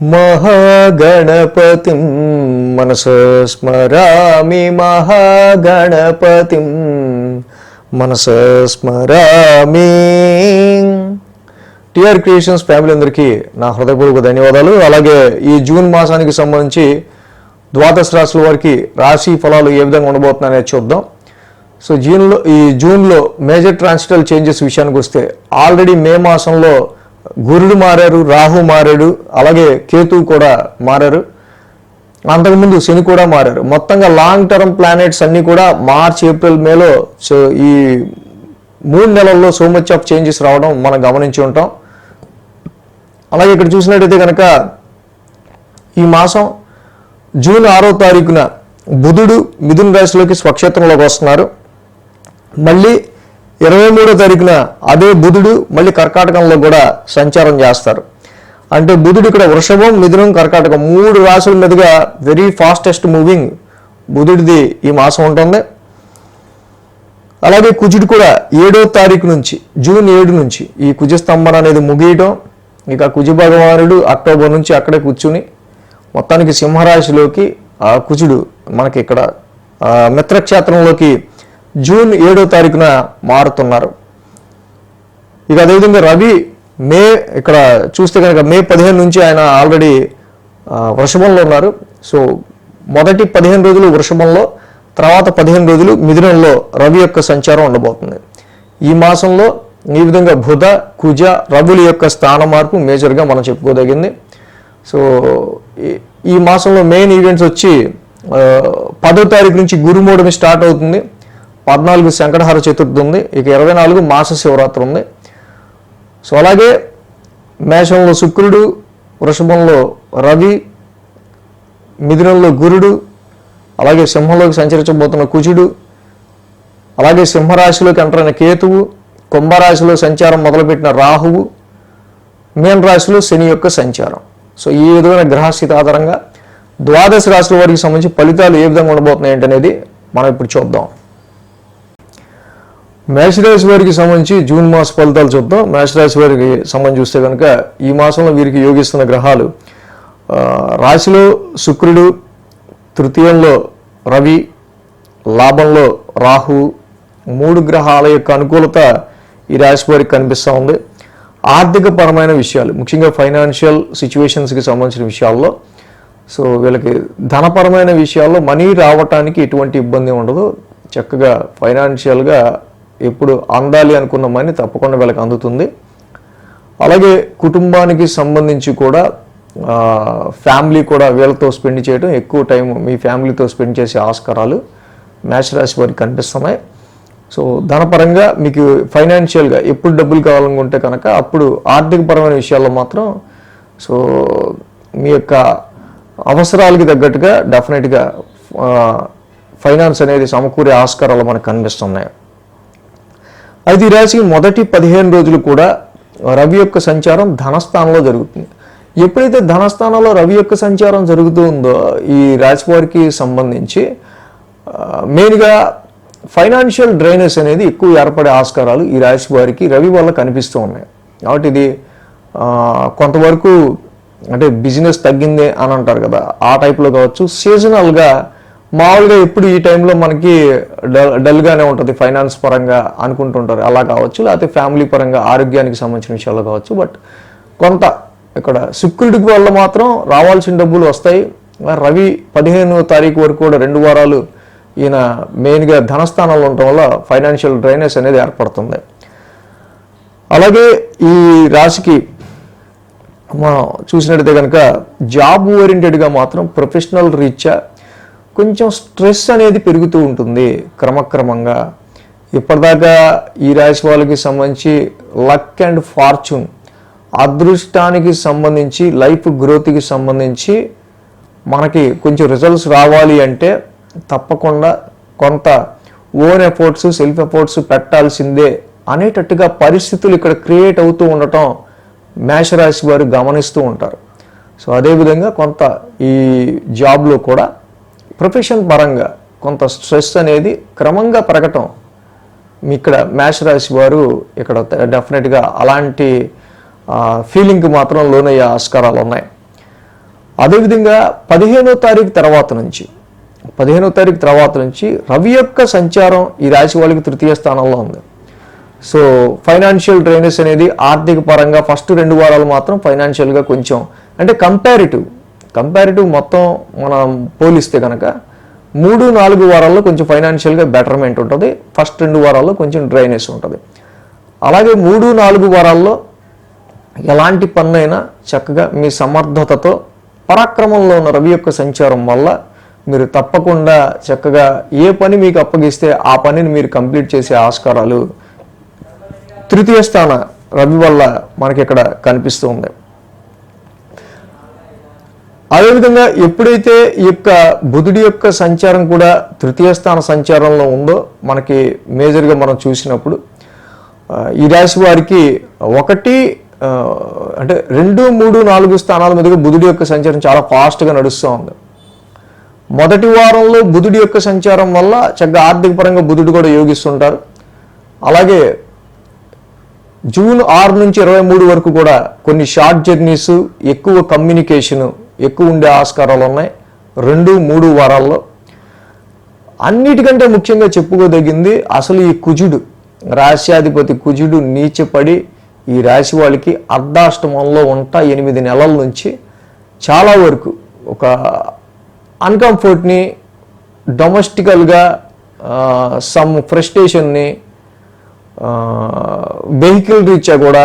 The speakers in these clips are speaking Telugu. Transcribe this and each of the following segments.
మహాగణపతిం మనస స్మరామి మహాగణపతిం మనస స్మరామి. టిఆర్ క్రియేషన్స్ ఫ్యామిలీ అందరికీ నా హృదయపూర్వక ధన్యవాదాలు. అలాగే ఈ జూన్ మాసానికి సంబంధించి ద్వాదశ రాశుల వారికి రాశి ఫలాలు ఏ విధంగా ఉండబోతున్నాయని చూద్దాం. సో జూన్లో ఈ జూన్లో మేజర్ ట్రాన్సిటల్ చేంజెస్ విషయానికి వస్తే ఆల్రెడీ మే మాసంలో గురుడు మారారు రాహు మారాడు అలాగే కేతు కూడా మారారు. అంతకుముందు శని కూడా మారారు. మొత్తంగా లాంగ్ టర్మ్ ప్లానెట్స్ అన్నీ కూడా మార్చ్ ఏప్రిల్ మేలో సో ఈ మూడు నెలల్లో సో మచ్ ఆఫ్ చేంజెస్ రావడం మనం గమనించి ఉంటాం. అలాగే ఇక్కడ చూసినట్టయితే కనుక ఈ మాసం జూన్ ఆరో తారీఖున బుధుడు మిథున్ రాశిలోకి స్వక్షేత్రంలోకి వస్తున్నారు. మళ్ళీ ఇరవై మూడో తారీఖున అదే బుధుడు మళ్ళీ కర్కాటకంలో కూడా సంచారం చేస్తారు. అంటే బుధుడు ఇక్కడ వృషభం మిథునం కర్కాటకం మూడు రాశుల మీదుగా వెరీ ఫాస్టెస్ట్ మూవింగ్ బుధుడిది ఈ మాసం ఉంటుంది. అలాగే కుజుడు కూడా ఏడో తారీఖు నుంచి జూన్ ఏడు నుంచి ఈ కుజస్తంభన అనేది ముగియటం. ఇక కుజ భగవానుడు అక్టోబర్ నుంచి అక్కడే కూర్చుని మొత్తానికి సింహరాశిలోకి ఆ కుజుడు మనకి ఇక్కడ మిత్రక్షేత్రంలోకి జూన్ ఏడో తారీఖున మారుతున్నారు. ఇక అదేవిధంగా రవి మే ఇక్కడ చూస్తే కనుక మే పదిహేను నుంచి ఆయన ఆల్రెడీ వృషభంలో ఉన్నారు. సో మొదటి పదిహేను రోజులు వృషభంలో తర్వాత పదిహేను రోజులు మిథునంలో రవి యొక్క సంచారం ఉండబోతుంది. ఈ మాసంలో ఈ విధంగా బుధ కుజ రవుల యొక్క స్థాన మార్పు మేజర్గా మనం చెప్పుకోదగింది. సో ఈ- ఈ మాసంలో మెయిన్ ఈవెంట్స్ వచ్చి పదో తారీఖు నుంచి గురుమూడమి స్టార్ట్ అవుతుంది. పద్నాలుగు శంకటహర చతుర్థి ఉంది. ఇక ఇరవై నాలుగు మాస శివరాత్రి ఉంది. సో అలాగే మేషంలో శుక్రుడు వృషభంలో రవి మిథునంలో గురుడు అలాగే సింహంలోకి సంచరించబోతున్న కుజుడు అలాగే సింహరాశిలోకి ఎంటరైన కేతువు కుంభరాశిలో సంచారం మొదలుపెట్టిన రాహువు మీన రాశిలో శని యొక్క సంచారం. సో ఈ విధమైన గ్రహస్థితి ఆధారంగా ద్వాదశ రాశుల వారికి సంబంధించి ఫలితాలు ఏ విధంగా ఉండబోతున్నాయి అనేది మనం ఇప్పుడు చూద్దాం. మేషరాశి వారికి సంబంధించి జూన్ మాస ఫలితాలు చూద్దాం. మేషరాశి వారికి సంబంధించి చూస్తే కనుక ఈ మాసంలో వీరికి యోగిస్తున్న గ్రహాలు రాశిలో శుక్రుడు తృతీయంలో రవి లాభంలో రాహు మూడు గ్రహాల యొక్క అనుకూలత ఈ రాశి వారికి కనిపిస్తూ ఉంది. ఆర్థిక పరమైన విషయాలు ముఖ్యంగా ఫైనాన్షియల్ సిచ్యువేషన్స్కి సంబంధించిన విషయాల్లో సో వీళ్ళకి ధనపరమైన విషయాల్లో మనీ రావటానికి ఎటువంటి ఇబ్బంది ఉండదు. చక్కగా ఫైనాన్షియల్గా ఎప్పుడు అందాలి అనుకున్న మనీ తప్పకుండా వీళ్ళకి అందుతుంది. అలాగే కుటుంబానికి సంబంధించి కూడా ఫ్యామిలీ కూడా వీళ్ళతో స్పెండ్ చేయడం ఎక్కువ టైం మీ ఫ్యామిలీతో స్పెండ్ చేసే ఆస్కారాలు మేష రాశి వారికి కనిపిస్తున్నాయి. సో ధనపరంగా మీకు ఫైనాన్షియల్గా ఎప్పుడు డబ్బులు కావాలనుకుంటే కనుక అప్పుడు ఆర్థికపరమైన విషయాల్లో మాత్రం సో మీ యొక్క అవసరాలకి తగ్గట్టుగా డెఫినెట్గా ఫైనాన్స్ అనేది సమకూరే ఆస్కారాలు మనకు కనిపిస్తున్నాయి. అయితే ఈ రాశికి మొదటి పదిహేను రోజులు కూడా రవి యొక్క సంచారం ధనస్థానంలో జరుగుతుంది. ఎప్పుడైతే ధనస్థానంలో రవి యొక్క సంచారం జరుగుతూ ఉందో ఈ రాశి వారికి సంబంధించి మెయిన్గా ఫైనాన్షియల్ డ్రైనేజ్ అనేది ఎక్కువ ఏర్పడే ఆస్కారాలు ఈ రాశి వారికి రవి వల్ల కనిపిస్తూ ఉన్నాయి. కాబట్టి ఇది కొంతవరకు అంటే బిజినెస్ తగ్గిందే అని అంటారు కదా ఆ టైప్లో కావచ్చు. సీజనల్గా మామూలుగా ఎప్పుడు ఈ టైంలో మనకి డల్ డల్గానే ఉంటుంది ఫైనాన్స్ పరంగా అనుకుంటుంటారు. అలా కావచ్చు లేకపోతే ఫ్యామిలీ పరంగా ఆరోగ్యానికి సంబంధించిన విషయాలు కావచ్చు బట్ కొంత ఇక్కడ శుక్రుడికి వల్ల మాత్రం రావాల్సిన డబ్బులు వస్తాయి. రవి పదిహేను తారీఖు వరకు కూడా రెండు వారాలు ఈయన మెయిన్గా ధనస్థానంలో ఉండటం వల్ల ఫైనాన్షియల్ డ్రైనేజ్ అనేది ఏర్పడుతుంది. అలాగే ఈ రాశికి మనం చూసినట్టయితే కనుక జాబ్ ఓరియంటెడ్గా మాత్రం ప్రొఫెషనల్ రీత్యా కొంచెం స్ట్రెస్ అనేది పెరుగుతూ ఉంటుంది క్రమక్రమంగా. ఇప్పటిదాకా ఈ రాశి వాళ్ళకి సంబంధించి లక్ అండ్ ఫార్చ్యూన్ అదృష్టానికి సంబంధించి లైఫ్ గ్రోత్కి సంబంధించి మనకి కొంచెం రిజల్ట్స్ రావాలి అంటే తప్పకుండా కొంత ఓన్ ఎఫర్ట్స్ సెల్ఫ్ ఎఫర్ట్స్ పెట్టాల్సిందే అనేటట్టుగా పరిస్థితులు ఇక్కడ క్రియేట్ అవుతూ ఉండటం మేషరాశి వారు గమనిస్తూ ఉంటారు. సో అదేవిధంగా కొంత ఈ జాబ్లో కూడా ప్రొఫెషన్ పరంగా కొంత స్ట్రెస్ అనేది క్రమంగా పెరగటం. ఇక్కడ మేష రాశి వారు ఇక్కడ డెఫినెట్గా అలాంటి ఫీలింగ్కి మాత్రం లోనయ్యే ఆస్కారాలు ఉన్నాయి. అదేవిధంగా పదిహేనో తారీఖు తర్వాత నుంచి పదిహేనో తారీఖు తర్వాత నుంచి రవి యొక్క సంచారం ఈ రాశి వాళ్ళకి తృతీయ స్థానంలో ఉంది. సో ఫైనాన్షియల్ డ్రైనేజ్ అనేది ఆర్థిక పరంగా ఫస్ట్ రెండు వారాలు మాత్రం ఫైనాన్షియల్గా కొంచెం అంటే కంపారిటివ్ కంపారిటివ్ మొత్తం మనం పోలిస్తే కనుక మూడు నాలుగు వారాల్లో కొంచెం ఫైనాన్షియల్గా బెటర్మెంట్ ఉంటుంది. ఫస్ట్ రెండు వారాల్లో కొంచెం డ్రైనెస్ ఉంటుంది. అలాగే మూడు నాలుగు వారాల్లో ఎలాంటి పన్నైనా చక్కగా మీ సమర్థతతో పరాక్రమంలో ఉన్న రవి యొక్క సంచారం వల్ల మీరు తప్పకుండా చక్కగా ఏ పని మీకు అప్పగిస్తే ఆ పనిని మీరు కంప్లీట్ చేసే ఆస్కారాలు తృతీయ స్థాన రవి వల్ల మనకి ఇక్కడ కనిపిస్తూ ఉంది అదేవిధంగా ఎప్పుడైతే ఈ యొక్క బుధుడి యొక్క సంచారం కూడా తృతీయ స్థాన సంచారంలో ఉందో మనకి మేజర్గా మనం చూసినప్పుడు ఈ రాశి వారికి ఒకటి అంటే రెండు మూడు నాలుగు స్థానాల మీదుగా బుధుడి యొక్క సంచారం చాలా ఫాస్ట్గా నడుస్తూ ఉంది. మొదటి వారంలో బుధుడి యొక్క సంచారం వల్ల చక్కగా ఆర్థిక పరంగా బుధుడు కూడా యోగిస్తుంటారు. అలాగే జూన్ ఆరు నుంచి ఇరవై మూడు వరకు కూడా కొన్ని షార్ట్ జర్నీస్ ఎక్కువ కమ్యూనికేషను ఎక్కువ ఉండే ఆస్కారాలు ఉన్నాయి. రెండు మూడు వారాల్లో అన్నిటికంటే ముఖ్యంగా చెప్పుకోదగింది అసలు ఈ కుజుడు రాశ్యాధిపతి కుజుడు నీచపడి ఈ రాశి వాళ్ళకి అర్ధాష్టమంలో ఉంటా ఎనిమిది నెలల నుంచి చాలా వరకు ఒక అన్కంఫర్ట్ని డొమెస్టికల్గా సమ్ ఫ్రస్ట్రేషన్ని వెహికల్ రీత్యా కూడా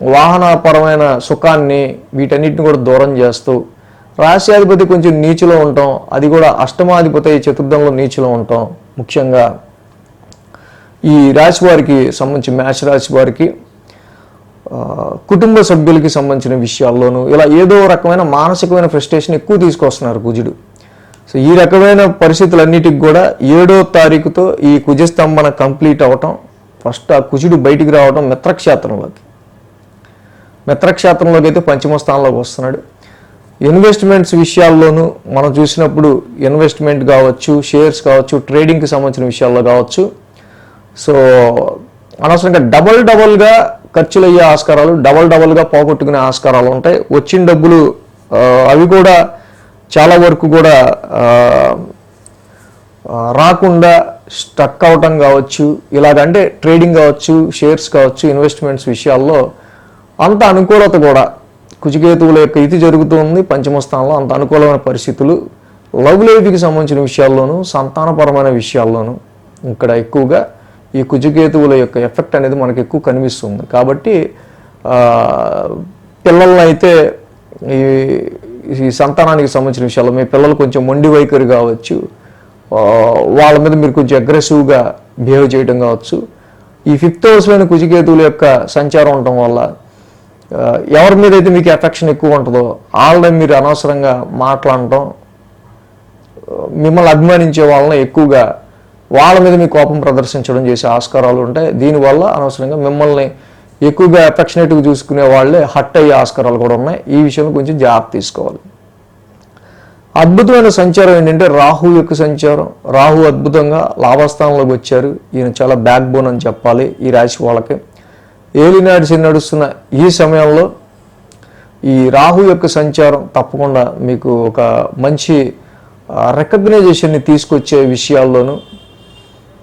వాహనపరమైన సుఖాన్ని వీటన్నిటిని కూడా దూరం చేస్తూ రాశ్యాధిపతి కొంచెం నీచులో ఉంటాం. అది కూడా అష్టమాధిపతి చతుర్థంలో నీచులో ఉంటాం. ముఖ్యంగా ఈ రాశి వారికి సంబంధించి మేష రాశి వారికి కుటుంబ సభ్యులకి సంబంధించిన విషయాల్లోనూ ఇలా ఏదో రకమైన మానసికమైన ఫ్రస్ట్రేషన్ ఎక్కువ తీసుకొస్తున్నారు కుజుడు. సో ఈ రకమైన పరిస్థితులన్నిటికి కూడా ఏడో తారీఖుతో ఈ కుజస్తంభన కంప్లీట్ అవటం ఫస్ట్ ఆ కుజుడు బయటికి రావడం మిత్రక్షేత్రంలోకి. మిత్రక్షేత్రంలోకి అయితే పంచమ స్థానంలోకి వస్తున్నాడు. ఇన్వెస్ట్మెంట్స్ విషయాల్లోనూ మనం చూసినప్పుడు ఇన్వెస్ట్మెంట్ కావచ్చు షేర్స్ కావచ్చు ట్రేడింగ్కి సంబంధించిన విషయాల్లో కావచ్చు. సో అనవసరంగా డబల్ డబల్గా ఖర్చులయ్యే ఆస్కారాలు డబల్ డబల్గా పోగొట్టుకునే ఆస్కారాలు ఉంటాయి. వచ్చిన డబ్బులు అవి కూడా చాలా వరకు కూడా రాకుండా స్టక్ అవటం కావచ్చు ఇలాగంటే ట్రేడింగ్ కావచ్చు షేర్స్ కావచ్చు ఇన్వెస్ట్మెంట్స్ విషయాల్లో అంత అనుకూలత కూడా కుచికేతువుల యొక్క ఇది జరుగుతుంది. పంచమ స్థానంలో అంత అనుకూలమైన పరిస్థితులు లవ్ లైఫ్కి సంబంధించిన విషయాల్లోనూ సంతానపరమైన విషయాల్లోనూ ఇక్కడ ఎక్కువగా ఈ కుచికేతువుల యొక్క ఎఫెక్ట్ అనేది మనకు ఎక్కువ కనిపిస్తుంది. కాబట్టి ఆ, పిల్లల్ని అయితే ఈ ఈ సంతానానికి సంబంధించిన విషయాల్లో మీ పిల్లలు కొంచెం మొండి వైఖరి కావచ్చు వాళ్ళ మీద మీరు కొంచెం అగ్రెసివ్గా బిహేవ్ చేయడం కావచ్చు. ఈ ఫిఫ్త్ హౌస్లోని కుచికేతువుల యొక్క సంచారం ఉండటం వల్ల ఎవరి మీద అయితే మీకు ఎఫెక్షన్ ఎక్కువ ఉంటుందో వాళ్ళని మీరు అనవసరంగా మాట్లాడటం మిమ్మల్ని అభిమానించే వాళ్ళని ఎక్కువగా వాళ్ళ మీద మీ కోపం ప్రదర్శించడం చేసే ఆస్కారాలు ఉంటాయి దీనివల్ల అనవసరంగా మిమ్మల్ని ఎక్కువగా అఫెక్షనేట్గా చూసుకునే వాళ్ళే హట్ అయ్యే ఆస్కారాలు కూడా ఉన్నాయి. ఈ విషయంలో కొంచెం జాగ్రత్త తీసుకోవాలి. అద్భుతమైన సంచారం ఏంటంటే రాహు యొక్క సంచారం. రాహు అద్భుతంగా లాభస్థానంలోకి వచ్చారు. ఈయన చాలా బ్యాక్ బోన్ అని చెప్పాలి ఈ రాశి వాళ్ళకి. ఏలినాడిచి నడుస్తున్న ఈ సమయంలో ఈ రాహు యొక్క సంచారం తప్పకుండా మీకు ఒక మంచి రికగ్నైజేషన్ని తీసుకొచ్చే విషయాల్లోనూ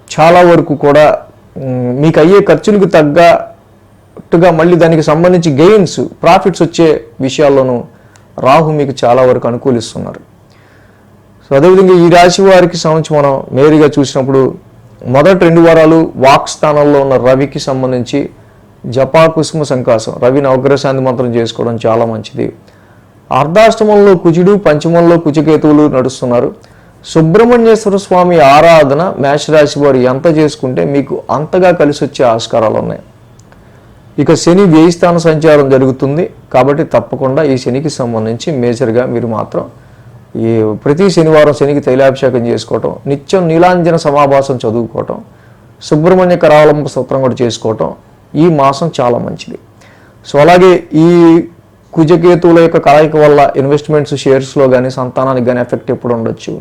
చాలా వరకు కూడా మీకు అయ్యే ఖర్చులకు తగ్గట్టుగా మళ్ళీ దానికి సంబంధించి గెయిన్స్ ప్రాఫిట్స్ వచ్చే విషయాల్లోనూ రాహు మీకు చాలా వరకు అనుకూలిస్తున్నారు. సో అదేవిధంగా ఈ రాశి వారికి సంబంధించి మనం నేరుగా చూసినప్పుడు మొదటి రెండు వారాలు వాక్ స్థానంలో ఉన్న రవికి సంబంధించి జపా కుసుమ సంకాసం రవి నవగ్రశాంతి మంత్రం చేసుకోవడం చాలా మంచిది. అర్ధాష్టమంలో కుజుడు పంచమంలో కుజకేతువులు నడుస్తున్నారు. సుబ్రహ్మణ్యేశ్వర స్వామి ఆరాధన మేషరాశి వారు ఎంత చేసుకుంటే మీకు అంతగా కలిసి వచ్చే ఆస్కారాలు ఉన్నాయి. ఇక శని వ్యయస్థాన సంచారం జరుగుతుంది. కాబట్టి తప్పకుండా ఈ శనికి సంబంధించి మేజర్గా మీరు మాత్రం ఈ ప్రతి శనివారం శనికి తైలాభిషేకం చేసుకోవటం నిత్యం నీలాంజన సమాభాసం చదువుకోవటం సుబ్రహ్మణ్య కరావలంబ స్తోత్రం కూడా చేసుకోవటం ఈ మాసం చాలా మంచిది. సో అలాగే ఈ కుజకేతువుల యొక్క కలయిక వల్ల ఇన్వెస్ట్మెంట్స్ షేర్స్లో కానీ సంతానానికి కానీ ఎఫెక్ట్ ఎప్పుడు ఉండొచ్చు?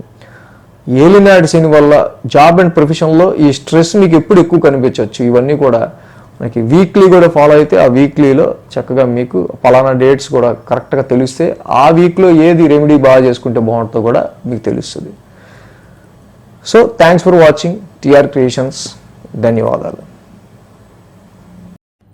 ఏలినాడు శని వల్ల జాబ్ అండ్ ప్రొఫెషన్లో ఈ స్ట్రెస్ మీకు ఎప్పుడు ఎక్కువ కనిపించవచ్చు ఇవన్నీ కూడా మనకి వీక్లీ కూడా ఫాలో అయితే ఆ వీక్లీలో చక్కగా మీకు పలానా డేట్స్ కూడా కరెక్ట్గా తెలిస్తే ఆ వీక్లో ఏది రెమెడీ బాగా చేసుకుంటే బాగుంటుందో కూడా మీకు తెలుస్తుంది. So thanks for watching TR creations. ధన్యవాదాలు.